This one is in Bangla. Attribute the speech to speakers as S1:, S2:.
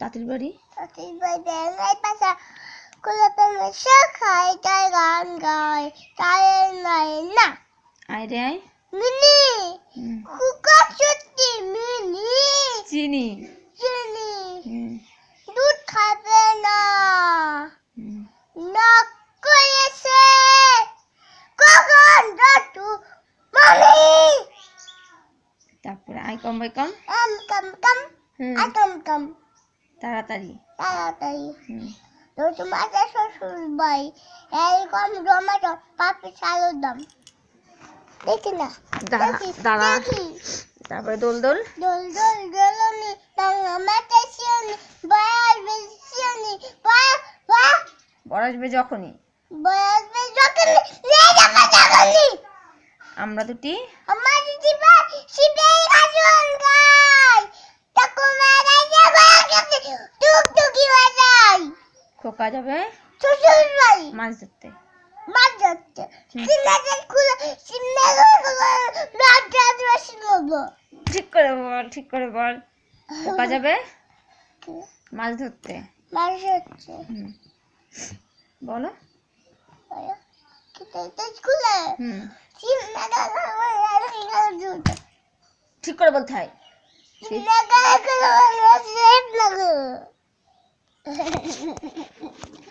S1: তাঁতির বাড়ি?
S2: তাঁতির এই পাশা কোলে প্রেমে শেখায় তাই গান গায় তাই নাই না।
S1: আয় রে আয়।
S2: মিনি কুকা সত্যি মিনি।
S1: চিনি।
S2: চিনি। দুধ খাবে না। করেছে। কখন দাদু মামি?
S1: তারপরে আই কম বাই কম।
S2: আম কাম কাম।
S1: তাড়াতাড়ি।
S2: তাড়াতাড়ি। শ্বশুর এরকম টমেটো পাপি চালুর দাম। দেখি না।
S1: দাঁড়া তারপরে দোল দোল।
S2: দোল দোল দোলনি মাথা শিওনি
S1: যখনই।
S2: বয়াস বেশ যখন নিয়ে যাবে যখনই
S1: আমরা দুটি।
S2: আমার শিবে গেছে টুক টুকি বাজাই
S1: খোকা যাবে
S2: শ্বশুর বাড়ি
S1: মাছ ধরতে
S2: মাছ ধরতে। সিনাকে খুলে
S1: ঠিক করে বল ঠিক করে বল খোকা যাবে মাছ ধরতে
S2: মাছ
S1: হুম। বলো ঠিক করে বলতে হয়
S2: সিনাকে খুলে